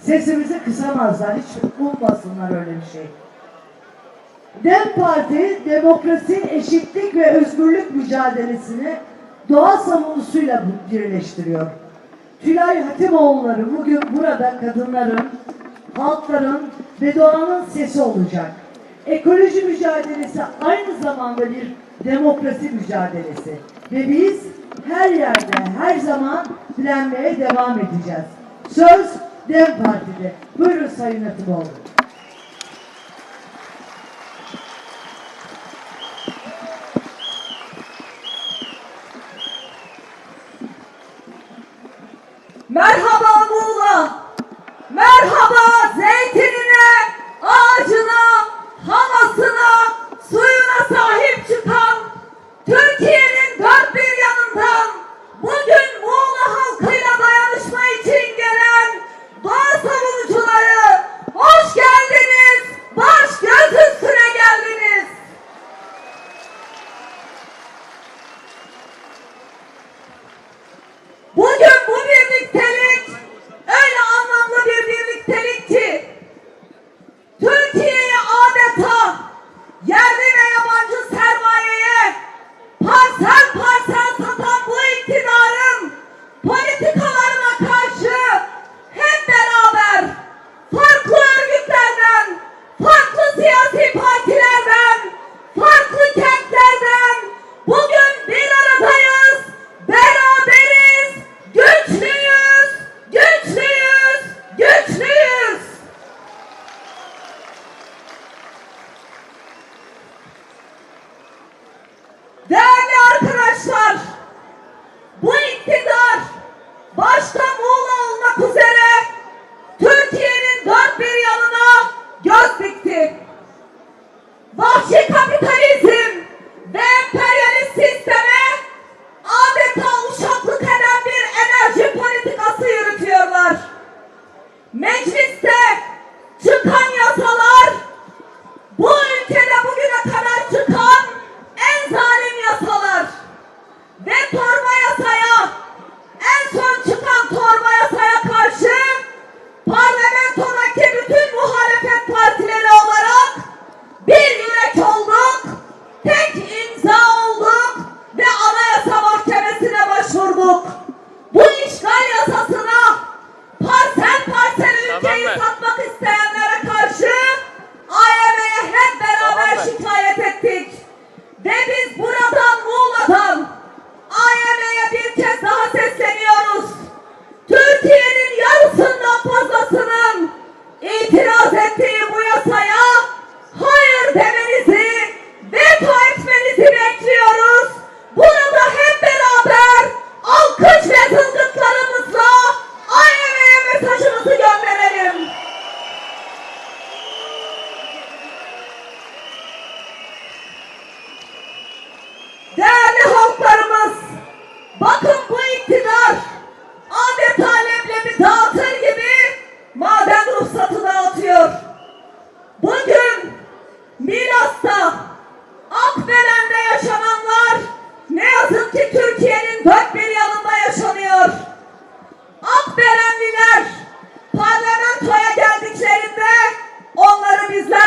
Sesimizi kısamazlar, hiç bulmasınlar öyle bir şey. DEM Parti, demokrasi, eşitlik ve özgürlük mücadelesini doğa savunusuyla birleştiriyor. Tülay Hatimoğulları bugün burada kadınların halkların ve doğanın sesi olacak. Ekoloji mücadelesi aynı zamanda bir demokrasi mücadelesi. Ve biz her yerde, her zaman direnmeye devam edeceğiz. Söz DEM Parti'de. Buyurun Sayın Hatipoğlu. Merhaba Muğla! Merhaba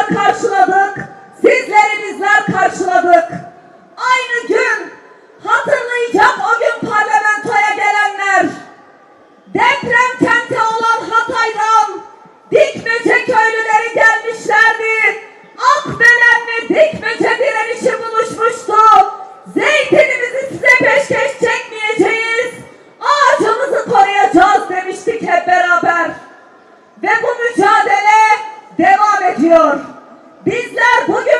karşıladık, sizleri bizler karşıladık. Aynı gün hatırlayacak o gün parlamentoya gelenler deprem kenti olan Hatay'dan Dikmece köylüleri gelmişlerdi. Akbelenle Dikmece direnişi buluşmuştu. Zeytinimizi size peşkeş çekmeyeceğiz. Ağacımızı koruyacağız demiştik hep beraber. Ve bu mücadele devam ediyor. Bizler bugün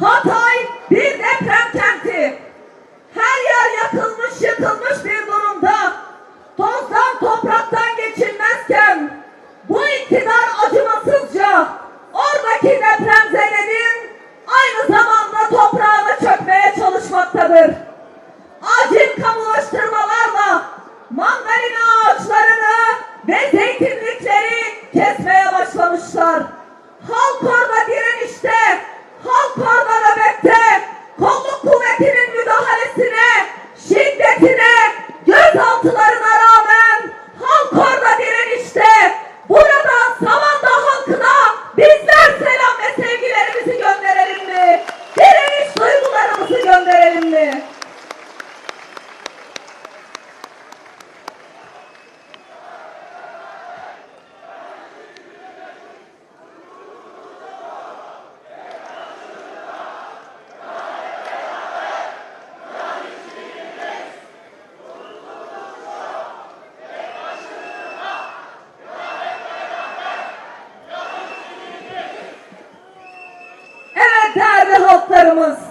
Hatay bir deprem kenti. Her yer yakılmış, yıkılmış bir durumda. Tozdan, topraktan geçilmezken bu iktidar acımasızca oradaki depremzedenin aynı zamanda toprağını çökmeye çalışmaktadır. Acil kamulaştırmalarla mandalina ağaçlarını ve zeytinlikleri kesmeye başlamışlar. Kırmızı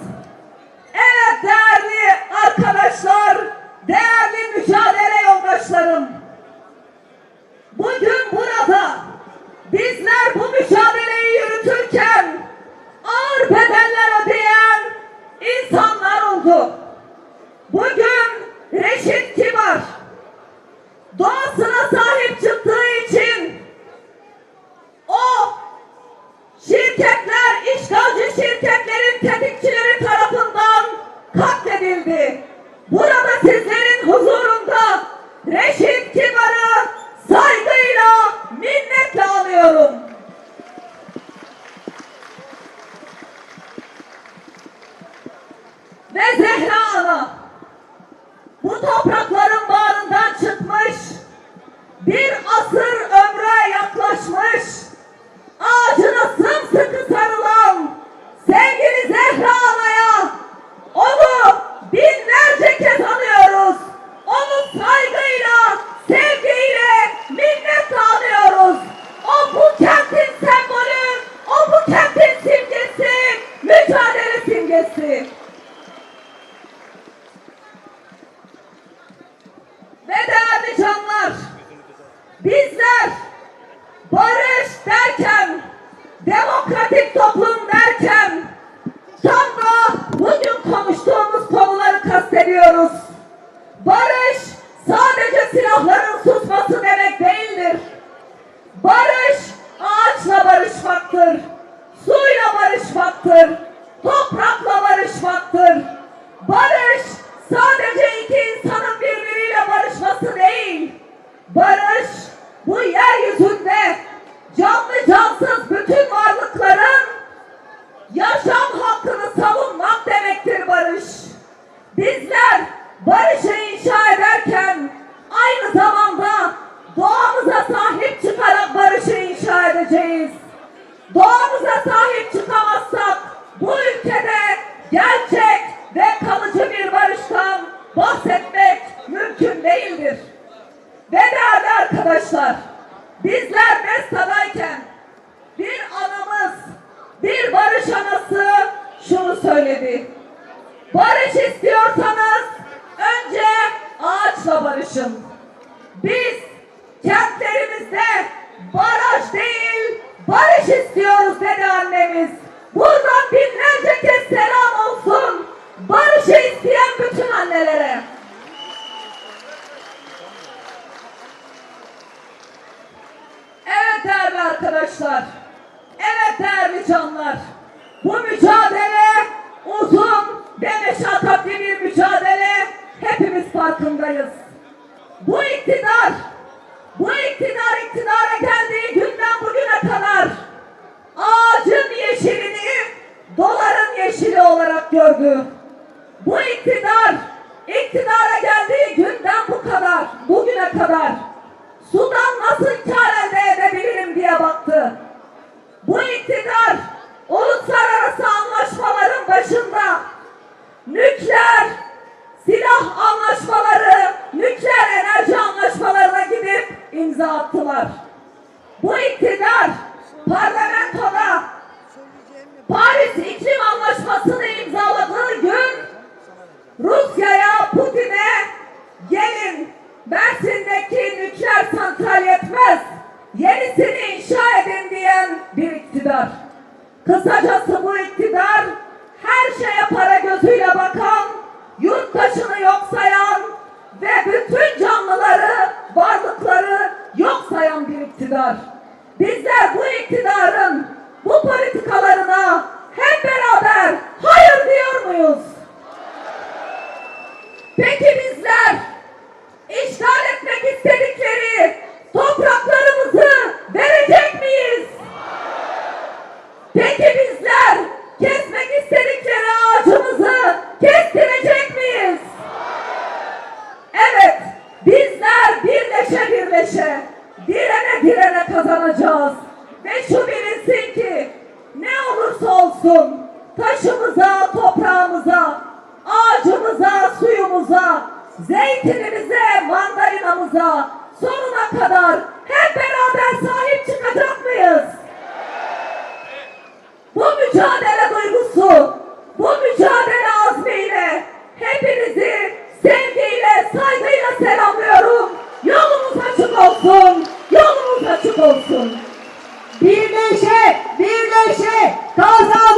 barış bu yeryüzünde canlı cansız bütün varlıkların yaşam hakkını savunmak demektir barış. Bizler barışı inşa ederken aynı zamanda doğamıza sahip çıkarak barışı inşa edeceğiz. Doğamıza sahip çıkamazsak bu ülkede gerçek ve kalıcı bir barıştan bahsetmek arkadaşlar, bizler Mesta'dayken bir anamız, bir barış anası şunu söyledi. Barış istiyorsanız önce ağaçla barışın. Biz kentlerimizde baraj değil, barış istiyoruz dedi annemiz. Buradan binlerce kez selam olsun. Barışı isteyen bütün annelere. Evet değerli arkadaşlar. Evet değerli canlar. Bu mücadele uzun ve meşakkatli bir mücadele. Hepimiz farkındayız. Bu iktidar, bu iktidar iktidara geldiği günden bugüne kadar ağacın yeşilini doların yeşili olarak gördü. Bu iktidar, iktidara geldiği günden bu kadar, bugüne kadar sudan nasıl kar elde edebilirim diye baktı. Bu iktidar uluslararası anlaşmaların başında nükleer silah anlaşmaları, nükleer enerji anlaşmalarına gidip imza attılar. Bu iktidar parlamentoda Paris İklim Anlaşması'nı imzaladığı gün Rusya'ya, Putin'e gelin Mersin'deki nükleer santral yetmez. Yenisini inşa edin diyen bir iktidar. Kısacası bu iktidar her şeye para gözüyle bakan, yurttaşını yok sayan ve bütün canlıları, varlıkları yok sayan bir iktidar. Bizler bu iktidarın bu politikalarına hep beraber hayır diyor muyuz? Peki bizler işgal etmek istedikleri topraklarımızı verecek miyiz? Peki bizler kesmek istedikleri ağacımızı kestirecek miyiz? Evet, bizler birleşe birleşe, direne direne kazanacağız. Ve şu bilinsin ki ne olursa olsun taşımıza, toprağımıza, ağacımıza, suyumuza, zeytinimize, mandalinamıza sonuna kadar hep beraber sahip çıkacak mıyız? Bu mücadele duygusu, bu mücadele azmiyle hepinizi sevgiyle, saygıyla selamlıyorum. Yolumuz açık olsun, yolumuz açık olsun. Birleşe, birleşe, kazan.